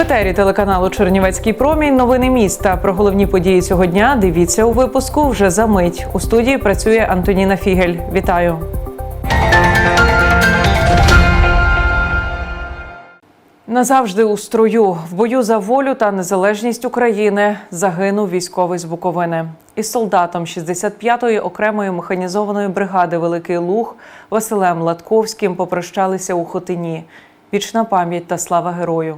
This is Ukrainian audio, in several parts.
етері телеканалу Чернівецький промінь. Новини міста. Про головні події цього дня дивіться у випуску вже за мить. У студії працює Антоніна Фігель. Вітаю. Назавжди у строю в бою за волю та незалежність України загинув військовий з Буковини. Із солдатом 65-ї окремої механізованої бригади Великий Луг Василем Латковським попрощалися у Хотині. Вічна пам'ять та слава герою.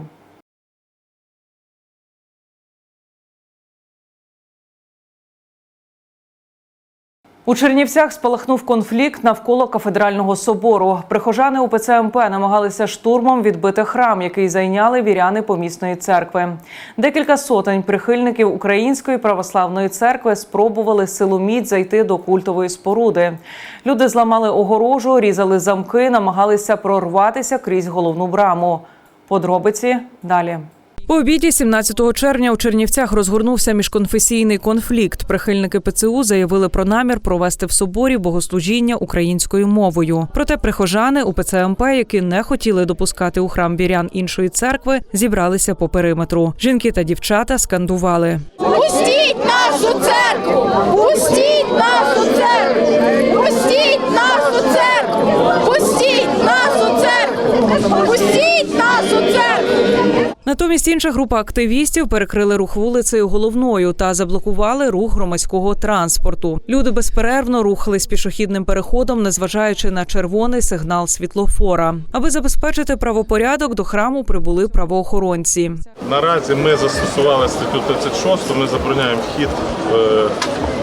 У Чернівцях спалахнув конфлікт навколо кафедрального собору. Прихожани УПЦ МП намагалися штурмом відбити храм, який зайняли віряни помісної церкви. Декілька сотень прихильників Української православної церкви спробували силоміць зайти до культової споруди. Люди зламали огорожу, різали замки, намагалися прорватися крізь головну браму. Подробиці далі. По обіді 17 червня у Чернівцях розгорнувся міжконфесійний конфлікт. Прихильники ПЦУ заявили про намір провести в соборі богослужіння українською мовою. Проте прихожани УПЦ МП, які не хотіли допускати у храм вірян іншої церкви, зібралися по периметру. Жінки та дівчата скандували. Пустіть нашу церкву! Пустіть нашу церкву! Пустіть нашу церкву! Пустіть нашу церкву! Пустіть нашу церкву! Натомість інша група активістів перекрили рух вулицею головною та заблокували рух громадського транспорту. Люди безперервно рухались пішохідним переходом, незважаючи на червоний сигнал світлофора. Аби забезпечити правопорядок, до храму прибули правоохоронці. Наразі ми застосували статтю 36, ми забороняємо вхід е,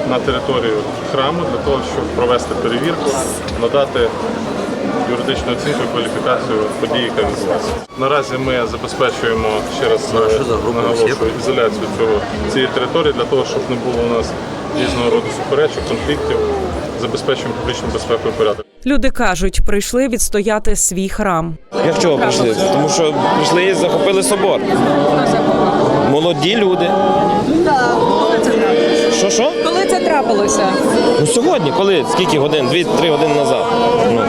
на територію храму для того, щоб провести перевірку, надати юридичну оцінку і кваліфікацію події, яка відбулася. Наразі ми забезпечуємо ще раз е, наголошую ізоляцію цього цієї території для того, щоб не було у нас різного роду суперечок, конфліктів. Забезпечуємо публічну безпеку і порядок. Люди кажуть, прийшли відстояти свій храм. Як чого прийшли? Тому що прийшли і захопили собор. Молоді люди. Що що? Трапилося? Ну сьогодні, коли? Скільки годин? Дві-три години назад. Ну.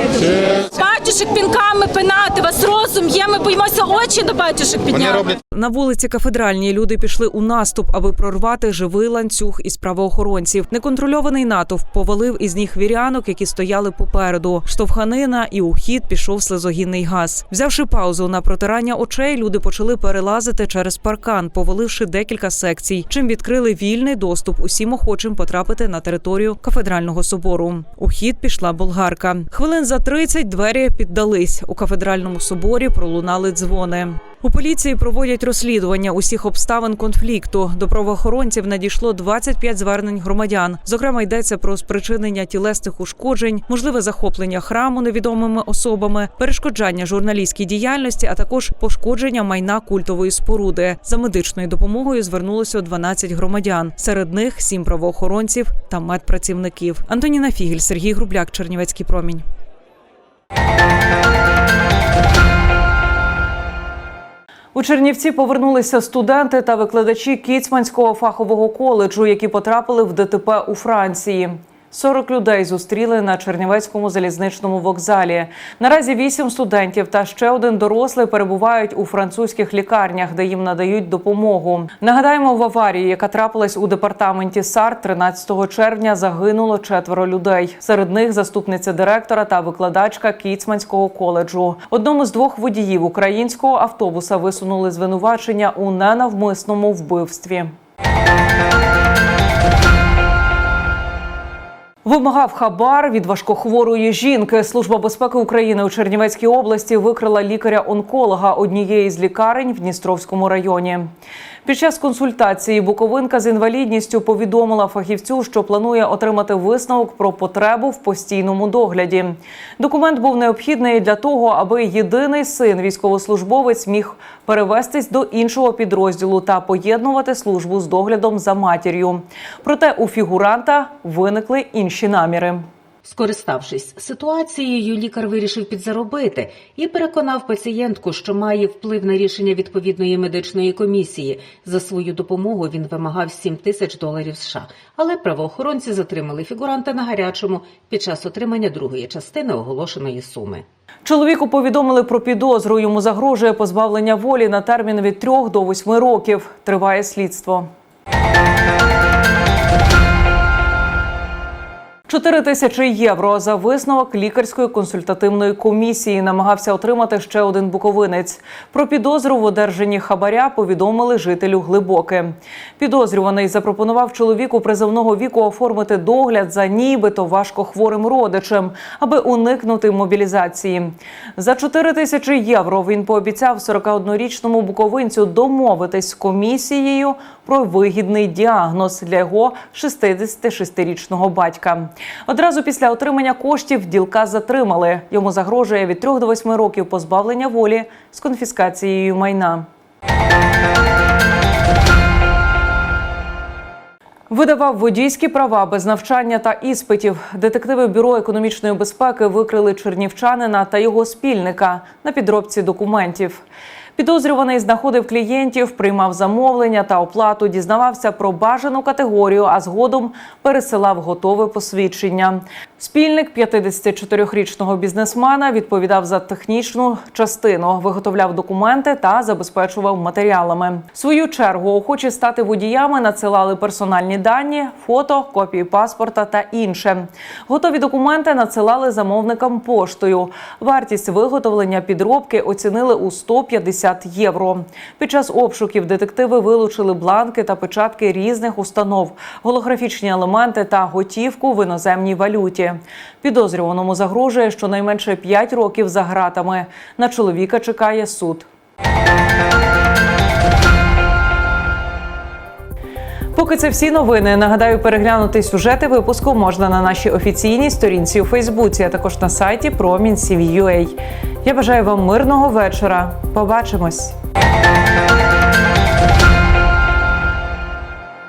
батюшек пінками пинати. Вас розум є. Ми боїмося очі до батюшек підняти. На вулиці Кафедральній люди пішли у наступ, аби прорвати живий ланцюг із правоохоронців. Неконтрольований натовп повалив із ніг вірянок, які стояли попереду. Штовханина і у хід пішов слезогінний газ. Взявши паузу на протирання очей, люди почали перелазити через паркан, поваливши декілька секцій, чим відкрили вільний доступ усім охочим потрапити на територію кафедрального собору. У хід пішла болгарка. Хвилин за 30 двері піддались. У кафедральному соборі пролунали дзвони. У поліції проводять розслідування усіх обставин конфлікту. До правоохоронців надійшло 25 звернень громадян. Зокрема, йдеться про спричинення тілесних ушкоджень, можливе захоплення храму невідомими особами, перешкоджання журналістській діяльності, а також пошкодження майна культової споруди. За медичною допомогою звернулося 12 громадян. Серед них 7 правоохоронців та медпрацівників. Антоніна Фігель, Сергій Грубляк, Чернівецький промінь. У Чернівці повернулися студенти та викладачі Кіцманського фахового коледжу, які потрапили в ДТП у Франції. 40 людей зустріли на Чернівецькому залізничному вокзалі. Наразі вісім студентів та ще один дорослий перебувають у французьких лікарнях, де їм надають допомогу. Нагадаємо, в аварії, яка трапилась у департаменті САР 13 червня, загинуло четверо людей. Серед них заступниця директора та викладачка Кіцманського коледжу. Одному з двох водіїв українського автобуса висунули звинувачення у ненавмисному вбивстві. Вимагав хабар від важкохворої жінки. Служба безпеки України у Чернівецькій області викрила лікаря-онколога однієї з лікарень в Дністровському районі. Під час консультації Буковинка з інвалідністю повідомила фахівцю, що планує отримати висновок про потребу в постійному догляді. Документ був необхідний для того, аби єдиний син військовослужбовець міг перевестись до іншого підрозділу та поєднувати службу з доглядом за матір'ю. Проте у фігуранта виникли інші наміри. Скориставшись ситуацією, лікар вирішив підзаробити і переконав пацієнтку, що має вплив на рішення відповідної медичної комісії. За свою допомогу він вимагав 7 тисяч доларів США. Але правоохоронці затримали фігуранта на гарячому під час отримання другої частини оголошеної суми. Чоловіку повідомили про підозру. Йому загрожує позбавлення волі на термін від 3 до 8 років. Триває слідство. 4 тисячі євро за висновок лікарської консультативної комісії намагався отримати ще один буковинець. Про підозру в одержанні хабаря повідомили жителю Глибоке. Підозрюваний запропонував чоловіку призовного віку оформити догляд за нібито важкохворим родичем, аби уникнути мобілізації. За 4 тисячі євро він пообіцяв 41-річному буковинцю домовитись з комісією про вигідний діагноз для його 66-річного батька. Одразу після отримання коштів ділка затримали. Йому загрожує від 3 до 8 років позбавлення волі з конфіскацією майна. Видавав водійські права без навчання та іспитів. Детективи бюро економічної безпеки викрили чернівчанина та його спільника на підробці документів. Підозрюваний знаходив клієнтів, приймав замовлення та оплату, дізнавався про бажану категорію, а згодом пересилав готове посвідчення. Спільник 54-річного бізнесмена відповідав за технічну частину, виготовляв документи та забезпечував матеріалами. В свою чергу охочі стати водіями надсилали персональні дані, фото, копії паспорта та інше. Готові документи надсилали замовникам поштою. Вартість виготовлення підробки оцінили у 150 євро. Під час обшуків детективи вилучили бланки та печатки різних установ, голографічні елементи та готівку в іноземній валюті. Підозрюваному загрожує щонайменше 5 років за гратами. На чоловіка чекає суд. Поки це всі новини. Нагадаю, переглянути сюжети випуску можна на нашій офіційній сторінці у Фейсбуці, а також на сайті Промінь.CVUA. Я бажаю вам мирного вечора. Побачимось.